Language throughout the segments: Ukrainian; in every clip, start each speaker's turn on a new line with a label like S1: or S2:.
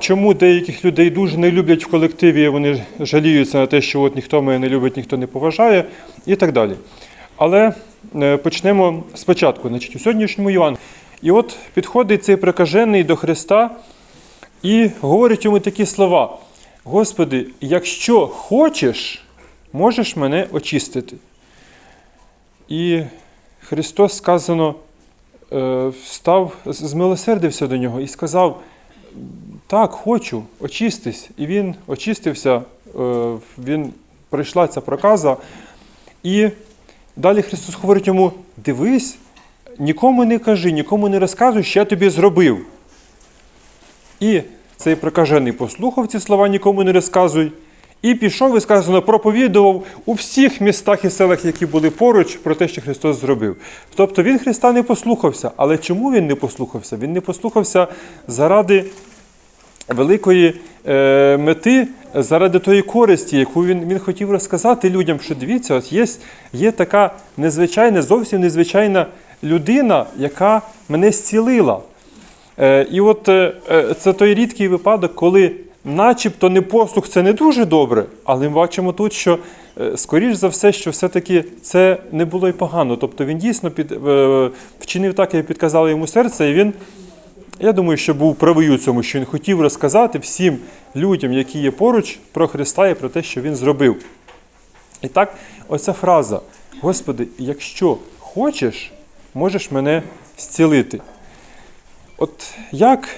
S1: чому деяких людей дуже не люблять в колективі, вони жаліються на те, що от ніхто мене не любить, ніхто не поважає і так далі. Але е, почнемо спочатку. Значить, у сьогоднішньому Іван. І от підходить цей прикажений до Христа і говорить йому такі слова: Господи, якщо хочеш, можеш мене очистити. І Христос сказано, е, встав, змилосердився до нього і сказав: Так, хочу, очистись. І він очистився, е, він прийшла ця проказа. І далі Христос говорить йому: дивись, нікому не кажи, нікому не розказуй, що я тобі зробив. І цей прокажений послухав ці слова, нікому не розказуй. І пішов і сказано, проповідував у всіх містах і селах, які були поруч, про те, що Христос зробив. Тобто він Христа не послухався. Але чому він не послухався? Він не послухався заради великої е, мети, заради тої користі, яку він, він хотів розказати людям, що дивіться, от є, є така незвичайна, зовсім незвичайна людина, яка мене зцілила. Е, і от е, е, це той рідкий випадок, коли начебто непослух це не дуже добре, але ми бачимо тут, що е, скоріш за все, що все-таки це не було й погано. Тобто він дійсно під, е, вчинив так, як підказало йому серце, і він, я думаю, що був правий у цьому, що він хотів розказати всім людям, які є поруч, про Христа і про те, що він зробив. І так, оця фраза: Господи, якщо хочеш, можеш мене зцілити. От як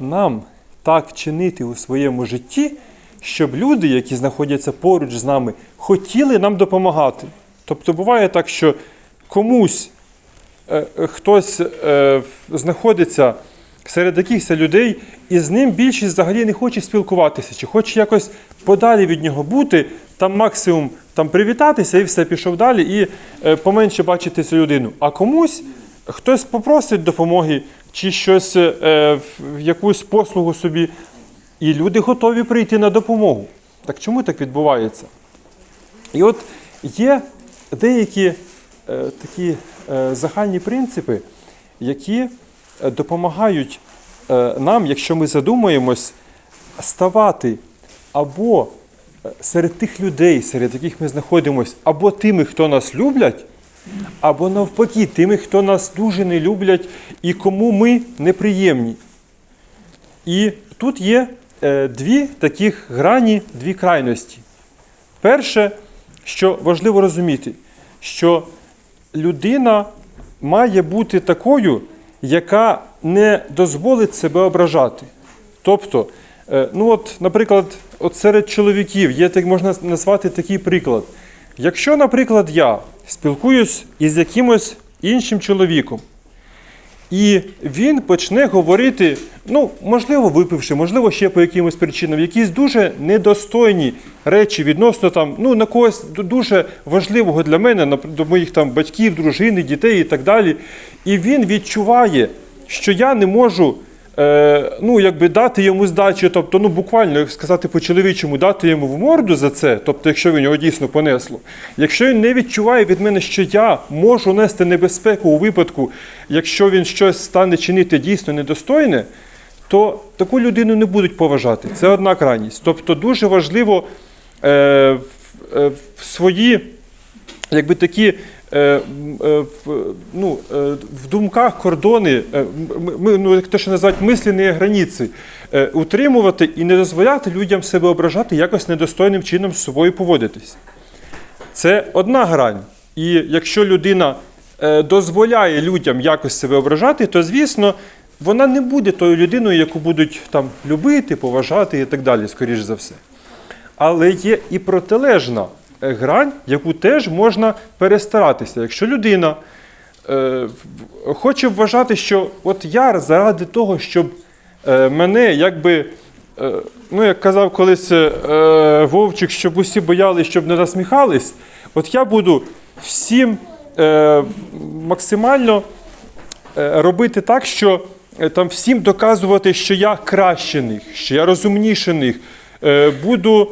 S1: нам так чинити у своєму житті, щоб люди, які знаходяться поруч з нами, хотіли нам допомагати? Тобто буває так, що комусь е, хтось е, знаходиться серед якихось людей, і з ним більшість взагалі не хоче спілкуватися, чи хоче якось подалі від нього бути, там максимум там привітатися і все пішов далі, і е, поменше бачити цю людину. А комусь хтось попросить допомоги, чи щось, е, якусь послугу собі, і люди готові прийти на допомогу. Так чому так відбувається? І от є деякі е, такі е, загальні принципи, які допомагають е, нам, якщо ми задумаємось, ставати або е, серед тих людей, серед яких ми знаходимося, або тими, хто нас люблять, або навпаки, тими, хто нас дуже не люблять і кому ми неприємні. І тут є е, дві таких грані, дві крайності. Перше, що важливо розуміти, що людина має бути такою, яка не дозволить себе ображати. Тобто, е, ну от, наприклад, от серед чоловіків є так можна назвати такий приклад. Якщо, наприклад, я спілкуюсь із якимось іншим чоловіком, і він почне говорити, ну, можливо, випивши, можливо, ще по якимось причинам, якісь дуже недостойні речі відносно там, ну, на когось дуже важливого для мене, до моїх там батьків, дружини, дітей і так далі. І він відчуває, що я не можу. Е, ну, якби дати йому здачі, тобто, ну буквально, як сказати по-чоловічому, дати йому в морду за це, тобто, якщо він його дійсно понесло. Якщо він не відчуває від мене, що я можу нести небезпеку у випадку, якщо він щось стане чинити дійсно недостойне, то таку людину не будуть поважати. Це одна крайність. Тобто дуже важливо е, в, е, в свої якби такі ну, е, в думках кордони, е, ми, ну, як те, що називають мислені границі, е, утримувати і не дозволяти людям себе ображати, якось недостойним чином з собою поводитись. Це одна грань. І якщо людина е, дозволяє людям якось себе ображати, то звісно. Вона не буде тою людиною, яку будуть там любити, поважати і так далі, скоріш за все. Але є і протилежна е, грань, яку теж можна перестаратися. Якщо людина е, хоче вважати, що от я заради того, щоб е, мене якби, е, ну як казав колись е, Вовчик, щоб усі боялись, щоб не насміхались, от я буду всім е, максимально е, робити так, що е, там всім доказувати, що я краще них, що я розумніше них. Е, Буду е,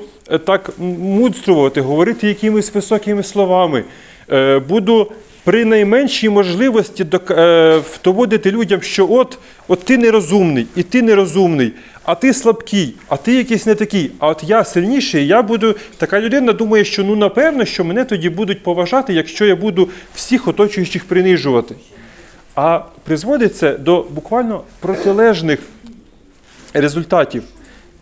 S1: так мудрствувати, говорити якимись високими словами. Е, Буду при найменшій можливості док- е, доводити людям, що от, от ти нерозумний, і ти нерозумний. а ти слабкий, а ти якийсь не такий, а от я сильніший, я буду. Така людина думає, що ну напевно, що мене тоді будуть поважати, якщо я буду всіх оточуючих принижувати. А призводить це до буквально протилежних результатів.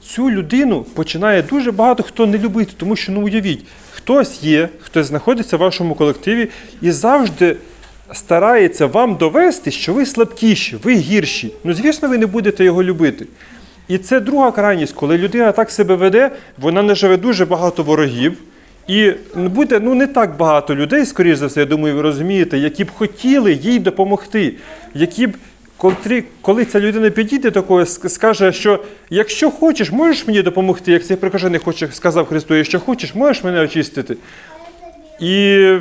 S1: Цю людину починає дуже багато хто не любити, тому що ну уявіть, хтось є, хтось знаходиться в вашому колективі і завжди старається вам довести, що ви слабкіші, ви гірші. Ну, звісно, ви не будете його любити. І це друга крайність, коли людина так себе веде, вона наживе дуже багато ворогів. І буде ну не так багато людей, скоріш за все, я думаю, ви розумієте, які б хотіли їй допомогти, які б коли, коли ця людина підійде ск- скаже, що якщо хочеш, можеш мені допомогти, як цей прикажений хоче, сказав Христу, якщо хочеш, можеш мене очистити. І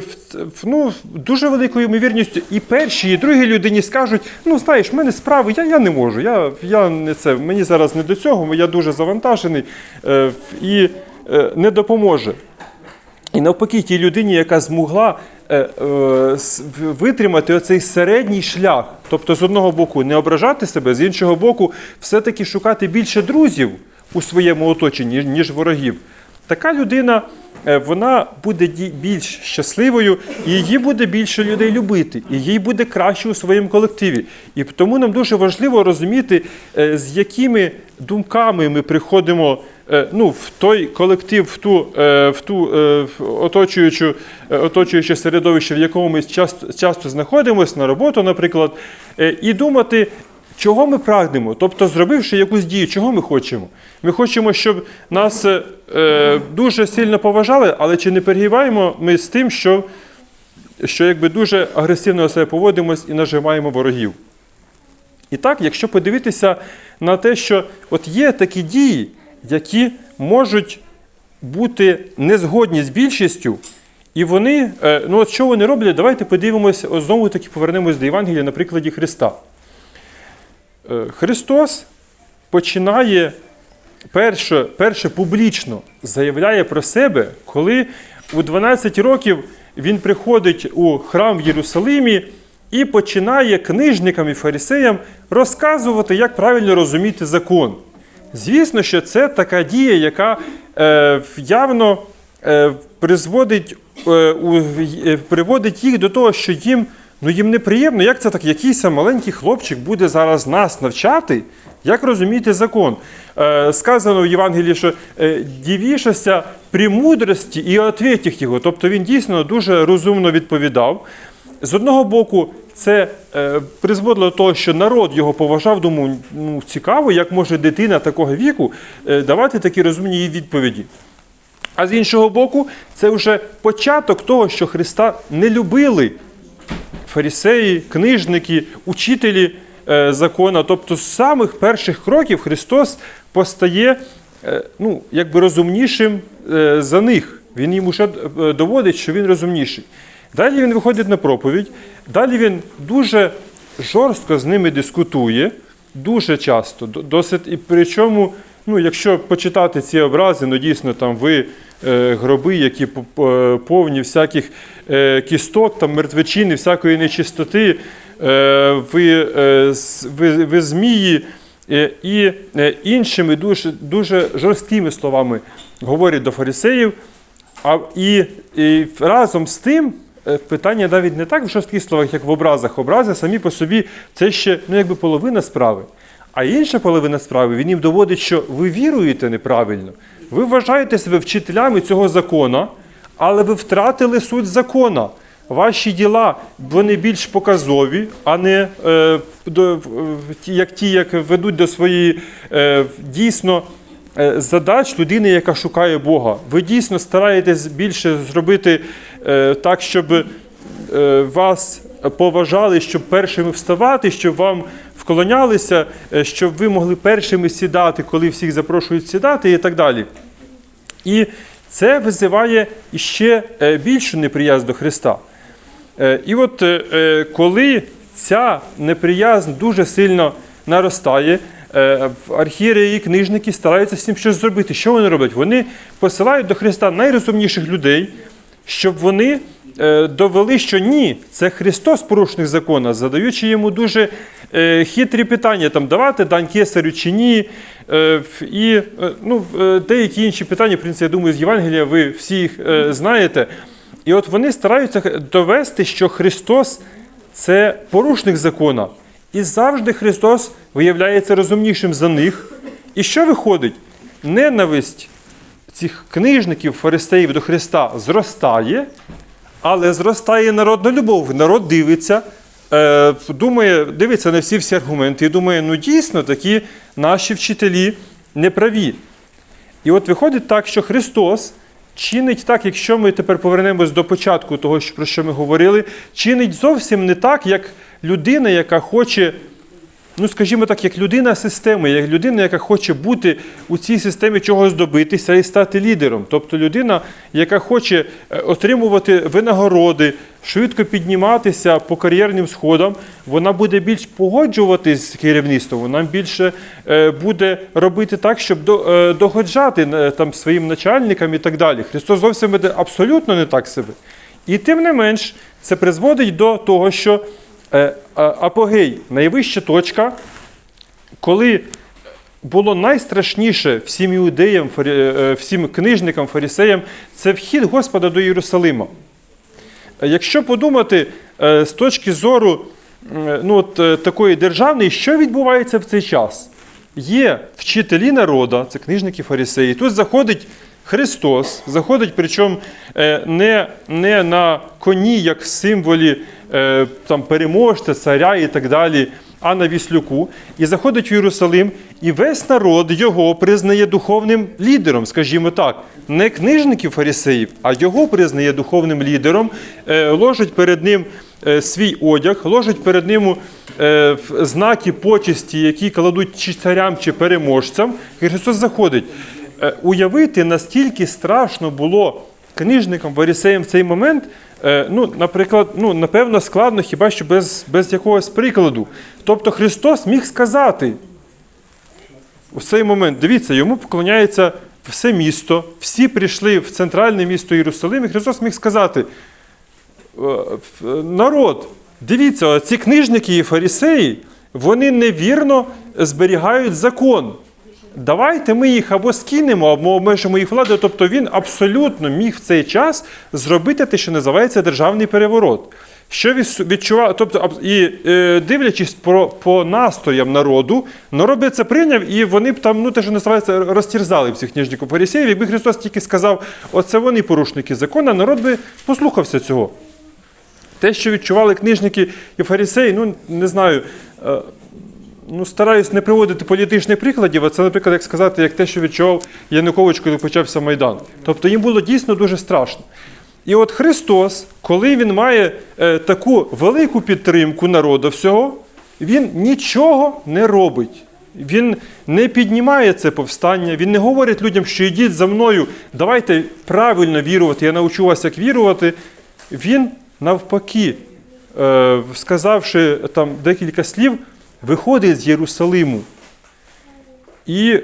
S1: ну, дуже великою ймовірністю і першій, і другій людині скажуть: ну знаєш, в мене справи, я, я не можу. Я, я не це, мені зараз не до цього, я дуже завантажений е, і е, не допоможе. І навпаки, тій людині, яка змогла витримати оцей середній шлях, тобто з одного боку не ображати себе, з іншого боку, все-таки шукати більше друзів у своєму оточенні, ніж- ворогів. Така людина е, вона буде більш щасливою, і її буде більше людей любити, і їй буде краще у своєму колективі. І тому нам дуже важливо розуміти, е, з якими думками ми приходимо е, ну, в той колектив, в ту, е, в ту е, в оточуючу, е, оточуюче середовище, в якому ми часто, часто знаходимося на роботу, наприклад, е, і думати. Чого ми прагнемо? Тобто, зробивши якусь дію, чого ми хочемо? Ми хочемо, щоб нас е, е, дуже сильно поважали, але чи не перегибаємо ми з тим, що, що якби дуже агресивно себе поводимось і нажимаємо ворогів? І так, якщо подивитися на те, що от є такі дії, які можуть бути незгодні з більшістю, і вони, е, ну от що вони роблять, давайте подивимося, знову таки повернемось до Євангелія на прикладі Христа. Е, Христос починає перше, перше публічно заявляє про себе, коли у 12 років він приходить у храм в Єрусалимі і починає книжникам і фарисеям розказувати, як правильно розуміти закон. Звісно, що це така дія, яка е, явно е, призводить, е, у, е, приводить їх до того, що їм, ну, їм неприємно, як це так, якийсь маленький хлопчик буде зараз нас навчати, як розуміти закон. Е, сказано в Євангелії, що е, дівішася при мудрості і ответіх його. Тобто він дійсно дуже розумно відповідав. З одного боку, це е, призводило до того, що народ його поважав, думав, ну цікаво, як може дитина такого віку е, давати такі розумні відповіді. А з іншого боку, це вже початок того, що Христа не любили фарисеї, книжники, учителі е, закона. Тобто з самих перших кроків Христос постає ну, якби розумнішим за них. Він їм уже доводить, що він розумніший. Далі він виходить на проповідь, далі він дуже жорстко з ними дискутує, дуже часто, досить, і причому, ну, якщо почитати ці образи, ну дійсно там ви е, гроби, які по- повні всяких е, кісток, там мертвечини, всякої нечистоти, е, ви, е, ви, ви змії. Е, І е, іншими дуже, дуже жорсткими словами говорять до фарисеїв, а і, і разом з тим е, питання навіть не так в жорстких словах, як в образах. Образи самі по собі це ще ну, якби половина справи. А інша половина справи він їм доводить, що ви віруєте неправильно. Ви вважаєте себе вчителями цього закона, але ви втратили суть закона. Ваші діла вони більш показові, а не е, до, ті- як ті, як ведуть до своєї е, дійсно е, задач людини, яка шукає Бога. Ви дійсно стараєтесь більше зробити е, так, щоб е, вас поважали, щоб першими вставати, щоб вам вклонялися, е, щоб ви могли першими сідати, коли всіх запрошують сідати, і так далі. І це визиває іще е, більшу неприязнь до Христа. Е, І от е, е, коли ця неприязнь дуже сильно наростає, е, архієреї книжники стараються з цим щось зробити. Що вони роблять? Вони посилають до Христа найрозумніших людей, щоб вони е, довели, що ні, це Христос порушник закона, задаючи йому дуже е, хитрі питання, там, давати дань кесарю чи ні. Е, і ну, деякі інші питання, в принципі, я думаю, з Євангелія ви всі їх знаєте. І от вони стараються довести, що Христос це порушник закона. І завжди Христос виявляється розумнішим за них. І що виходить? Ненависть цих книжників, фарисеїв до Христа зростає, але зростає народна любов. Народ дивиться, е, думає, дивиться на всі всі аргументи і думає, ну дійсно такі наші вчителі неправі. І от виходить так, що Христос чинить так, якщо ми тепер повернемось до початку того, про що ми говорили, чинить зовсім не так, як людина, яка хоче, ну скажімо так, як людина системи, як людина, яка хоче бути у цій системі чогось добитися і стати лідером. Тобто людина, яка хоче е, отримувати винагороди, швидко підніматися по кар'єрним сходам, вона буде більш погоджуватись з керівництвом, вона більше е, буде робити так, щоб е, догоджати там, своїм начальникам і так далі. Христос зовсім веде абсолютно не так себе. І тим не менш, це призводить до того, що апогей, найвища точка, коли було найстрашніше всім іудеям, е, всім книжникам, фарисеям, це вхід Господа до Єрусалима. Е, Якщо подумати е, з точки зору е, ну, от, е, такої державної, що відбувається в цей час? Є вчителі народа, це книжники фарисеї. Тут заходить Христос, заходить, причому е, не, не на коні, як символі е, там, переможця, царя і так далі, а на віслюку. І заходить в Єрусалим, і весь народ його признає духовним лідером, скажімо так, не книжників фарисеїв, а його признає духовним лідером, е, ложить перед ним е, свій одяг, ложить перед ним е, знаки почесті, які кладуть чи царям, чи переможцям. І Христос заходить. Е, Уявити, настільки страшно було книжникам, фарисеям в цей момент, е, ну, наприклад, ну, напевно, складно хіба що без, без якогось прикладу. Тобто Христос міг сказати в цей момент, дивіться, йому поклоняється все місто, всі прийшли в центральне місто Єрусалим, і Христос міг сказати: е, народ, дивіться, ці книжники і фарисеї, вони невірно зберігають закон. Давайте ми їх або скинемо, або обмежимо їх владу. Тобто він абсолютно міг в цей час зробити те, що називається державний переворот. Що відчував, тобто, і е, дивлячись по, по настроям народу, народ би це прийняв, і вони б там, ну те, що називається, розтірзали цих книжників фарисеїв. Якби Христос тільки сказав, оце вони порушники закону, народ би послухався цього. Те, що відчували книжники і фарисеї, ну не знаю. Ну, стараюсь не приводити політичних прикладів, а це, наприклад, як сказати, як те, що відчував Янукович, коли почався Майдан. Тобто їм було дійсно дуже страшно. І от Христос, коли він має е, таку велику підтримку народу всього, він нічого не робить. Він не піднімає це повстання, він не говорить людям, що йдіть за мною, давайте правильно вірувати, я навчу вас, як вірувати. Він навпаки, е, сказавши там декілька слів, виходить з Єрусалиму. І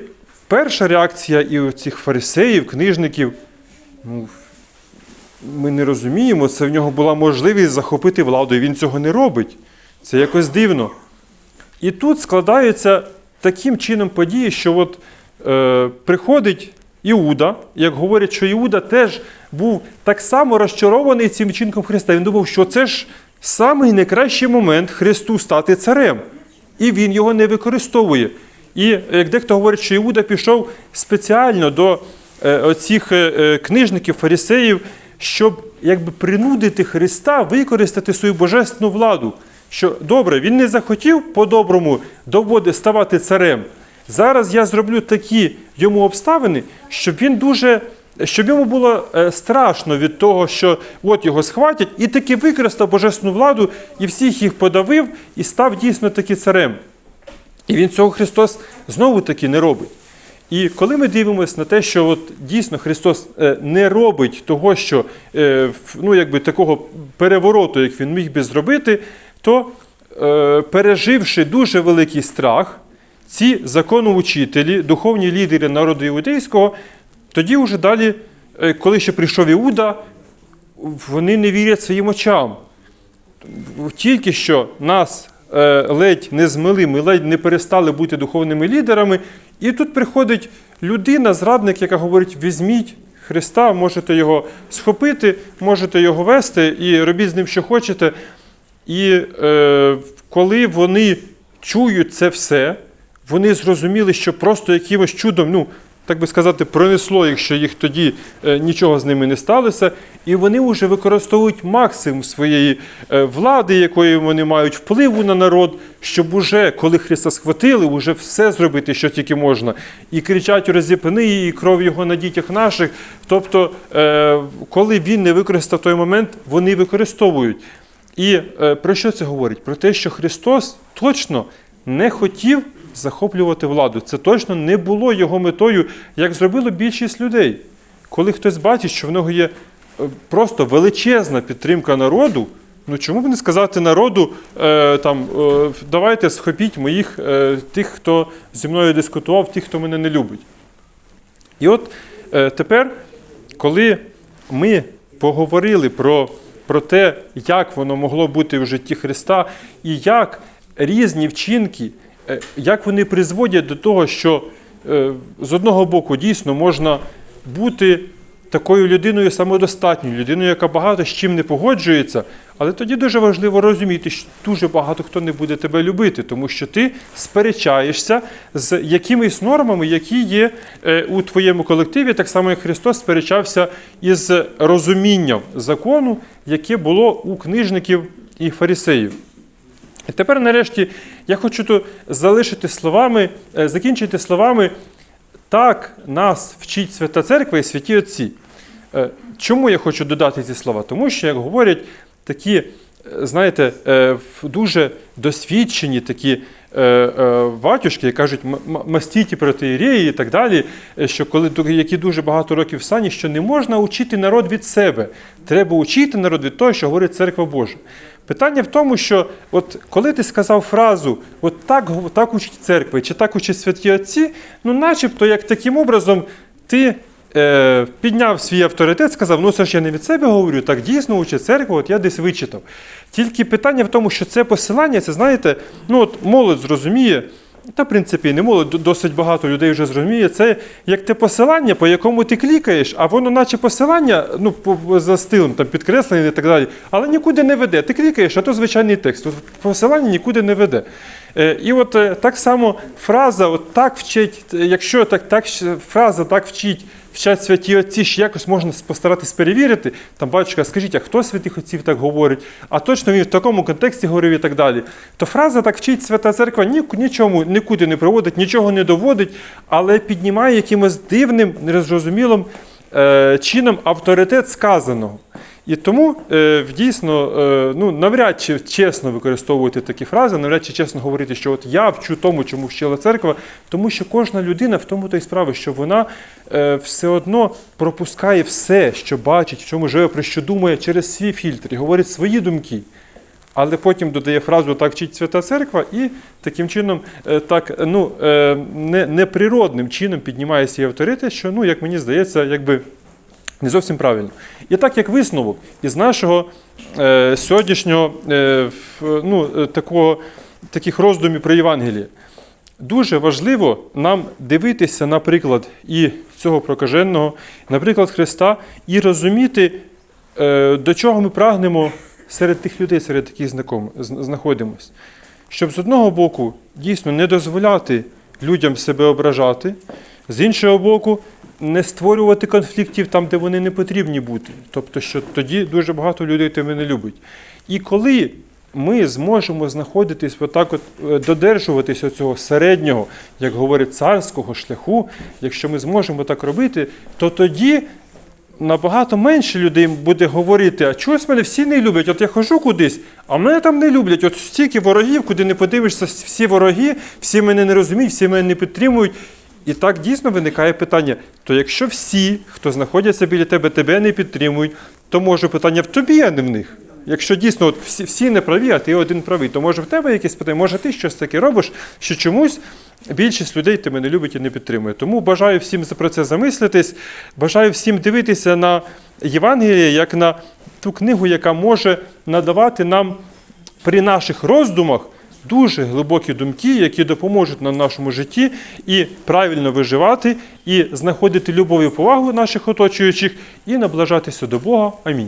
S1: перша реакція і цих фарисеїв, книжників, ну, ми не розуміємо, це в нього була можливість захопити владу, і він цього не робить. Це якось дивно. І тут складаються таким чином події, що от, е, приходить Іуда, як говорять, що Іуда теж був так само розчарований цим вчинком Христа. Він думав, що це ж самий найкращий момент Христу стати царем. І він його не використовує. І як дехто говорить, що Іуда пішов спеціально до е, оцих е, е, книжників, фарисеїв, щоб якби принудити Христа використати свою божественну владу. Що добре, він не захотів по-доброму доводи ставати царем. Зараз я зроблю такі йому обставини, щоб він дуже. Щоб йому було е, страшно від того, що от його схватять, і таки використав божественну владу, і всіх їх подавив, і став дійсно таки царем. І він цього Христос знову таки не робить. І коли ми дивимося на те, що от дійсно Христос е, не робить того, що е, ну, якби такого перевороту, як він міг би зробити, то переживши дуже великий страх, ці законоучителі, духовні лідери народу іудейського, тоді вже далі, е, коли ще прийшов Іуда, вони не вірять своїм очам. Тільки що нас е, ледь не змили, ми ледь не перестали бути духовними лідерами. І тут приходить людина, зрадник, яка говорить: візьміть Христа, можете його схопити, можете його вести і робіть з ним, що хочете. І е, коли вони чують це все, вони зрозуміли, що просто якимось чудом, ну, так би сказати, пронесло їх, що їх тоді е, нічого з ними не сталося, і вони вже використовують максимум своєї е, влади, якої вони мають впливу на народ, щоб уже, коли Христа схватили, уже все зробити, що тільки можна. І кричать розіпни і кров його на дітях наших. Тобто, е, коли він не використав той момент, вони використовують. І про що це говорить? Про те, що Христос точно не хотів захоплювати владу. Це точно не було його метою, як зробило більшість людей. Коли хтось бачить, що в нього є е, просто величезна підтримка народу, ну чому б не сказати народу, е, там, е, давайте схопіть моїх е, тих, хто зі мною дискутував, тих, хто мене не любить. І от е, тепер, коли ми поговорили про, про те, як воно могло бути в житті Христа, і як різні вчинки, як вони призводять до того, що е, з одного боку дійсно можна бути такою людиною самодостатньою, людиною, яка багато з чим не погоджується, але тоді дуже важливо розуміти, що дуже багато хто не буде тебе любити, тому що ти сперечаєшся з якимись нормами, які є е, у твоєму колективі, так само як Христос сперечався із розумінням закону, яке було у книжників і фарисеїв. І тепер, нарешті, я хочу тут залишити словами, е, закінчити словами так нас вчить Свята Церква і святі Отці. Е, Чому я хочу додати ці слова? Тому що, як говорять такі, е, знаєте, дуже досвідчені такі батюшки, кажуть, «М- м- мастіті протиєреї і так далі, що коли які дуже багато років в сані, що не можна учити народ від себе. Треба учити народ від того, що говорить Церква Божа. Питання в тому, що от коли ти сказав фразу от так, так учить церкви чи так учать святі отці, ну начебто, як таким образом ти е, підняв свій авторитет, сказав, ну це ж я не від себе говорю, так дійсно учить церква, от я десь вичитав. Тільки питання в тому, що це посилання, це знаєте, ну от молодь зрозуміє. Та, в принципі, не молодь, досить багато людей вже зрозуміє. Це як те посилання, по якому ти клікаєш, а воно, наче посилання, ну, за стилем там, підкреслене і так далі, але нікуди не веде. Ти клікаєш, а то звичайний текст. Посилання нікуди не веде. Е, і от е, так само фраза, от так вчить, е, якщо так, так фраза так вчить, вчать святі отці, що якось можна постаратись перевірити. Там батюшка, скажіть, а хто святих отців так говорить? А точно він в такому контексті говорив і так далі. То фраза так вчить Свята Церква ні, нічому нікуди не проводить, нічого не доводить, але піднімає якимось дивним, незрозумілим е, чином авторитет сказаного. І тому е, дійсно е, ну, навряд чи чесно використовувати такі фрази, навряд чи чесно говорити, що от я вчу тому, чому вчила церква, тому що кожна людина в тому то й справа, що вона е, все одно пропускає все, що бачить, в чому живе, про що думає через свій фільтр і говорить свої думки. Але потім додає фразу так вчить Свята Церква, і таким чином, е, так ну, е, не, неприродним чином піднімає свій авторитет, що, ну, як мені здається, якби не зовсім правильно. І так як висновок із нашого е, сьогоднішнього е, ну, е, такого, таких роздумів про Євангеліє, дуже важливо нам дивитися, наприклад, і цього прокаженого, наприклад, Христа, і розуміти, е, до чого ми прагнемо серед тих людей, серед яких знаком- з- знаходимося. Щоб з одного боку дійсно не дозволяти людям себе ображати, з іншого боку, не створювати конфліктів там, де вони не потрібні бути. Тобто, що тоді дуже багато людей тебе не любить. І коли ми зможемо знаходитись, отак от, е, додержуватися цього середнього, як говорить, царського шляху, якщо ми зможемо так робити, то тоді набагато менше людей буде говорити, а чогось мене всі не люблять. От я хожу кудись, а мене там не люблять. От стільки ворогів, куди не подивишся, всі вороги, всі мене не розуміють, всі мене не підтримують. І так дійсно виникає питання: то якщо всі, хто знаходяться біля тебе, тебе не підтримують, то може питання в тобі, а не в них. Якщо дійсно от всі, всі не праві, а ти один правий, то може в тебе якесь питання, може ти щось таке робиш, що чомусь більшість людей тебе не любить і не підтримує. Тому бажаю всім про це замислитись, бажаю всім дивитися на Євангеліє як на ту книгу, яка може надавати нам при наших роздумах дуже глибокі думки, які допоможуть нам в нашому житті і правильно виживати, і знаходити любов і повагу наших оточуючих, і наближатися до Бога. Амінь.